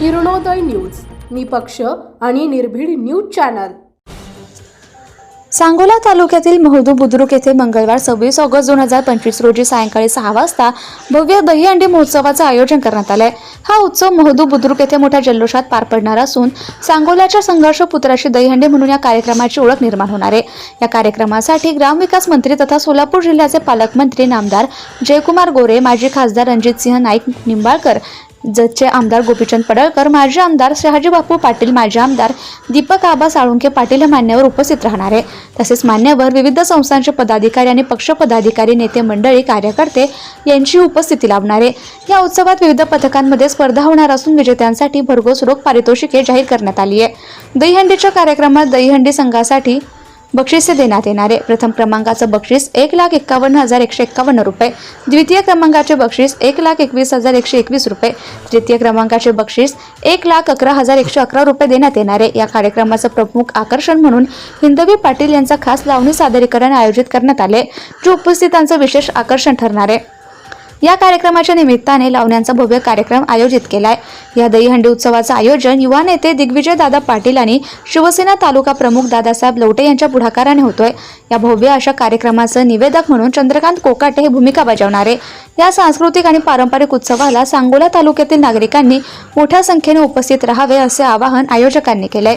Kiranoday news निपक्ष आणि निर्भीड न्यूज चॅनल. सांगोला तालुक्यातील महदू बुद्रुक येथे मंगळवार सव्वीस ऑगस्ट दोन हजार पंचवीस रोजी सायंकाळी सहा वाजता भव्य दहीहंडी महोत्सवाचं आयोजन करण्यात आलंय. हा उत्सव महदू बुद्रुक येथे मोठ्या जल्लोषात पार पडणार असून सांगोल्याच्या संघर्ष पुत्राशी दहीहंडी म्हणून या कार्यक्रमाची ओळख निर्माण होणार आहे. या कार्यक्रमासाठी ग्रामविकास मंत्री तथा सोलापूर जिल्ह्याचे पालकमंत्री नामदार जयकुमार गोरे माजी खासदार रणजितसिंह नाईक निंबाळकर जतचे आमदार गोपीचंद पडळकर माजी आमदार शहाजी बापू पाटील माजी आमदार दीपक आबा साळुंके पाटील हे मान्यवर उपस्थित राहणार आहे. तसेच मान्यवर विविध संस्थांचे पदाधिकारी आणि पक्ष पदाधिकारी नेते मंडळी कार्यकर्ते यांची उपस्थिती लाभणार आहे. या उत्सवात विविध पथकांमध्ये स्पर्धा होणार असून विजेत्यांसाठी भरघोस रोख पारितोषिके जाहीर करण्यात आली आहे. दहीहंडीच्या कार्यक्रमात दहीहंडी संघासाठी बक्षिसे देण्यात येणारे प्रथम क्रमांकाचं बक्षीस एक लाख एक्कावन्न हजार एकशे एक्कावन्न रुपये. द्वितीय क्रमांकाचे बक्षीस एक लाख एकवीस हजार एकशे एकवीस रुपये. तृतीय क्रमांकाचे बक्षीस एक लाख अकरा हजार एकशे अकरा रुपये देण्यात येणारे या कार्यक्रमाचं प्रमुख आकर्षण म्हणून हिंदवी पाटील यांचा खास लावणी सादरीकरण आयोजित करण्यात आले. जे उपस्थितांचं विशेष आकर्षण ठरणार आहे. या कार्यक्रमाच्या निमित्ताने लावण्यांचा भव्य कार्यक्रम आयोजित केला आहे या दहीहंडी उत्सवाचं आयोजन युवा नेते दिग्विजय दादा पाटील आणि शिवसेना तालुका प्रमुख दादासाहेब लवटे यांच्या पुढाकाराने होतोय. या भव्य अशा कार्यक्रमाचं निवेदक म्हणून चंद्रकांत कोकाटे हे भूमिका बजावणार. आहे या सांस्कृतिक आणि पारंपरिक उत्सवाला सांगोला तालुक्यातील नागरिकांनी मोठ्या संख्येने उपस्थित राहावे असे आवाहन आयोजकांनी केलंय.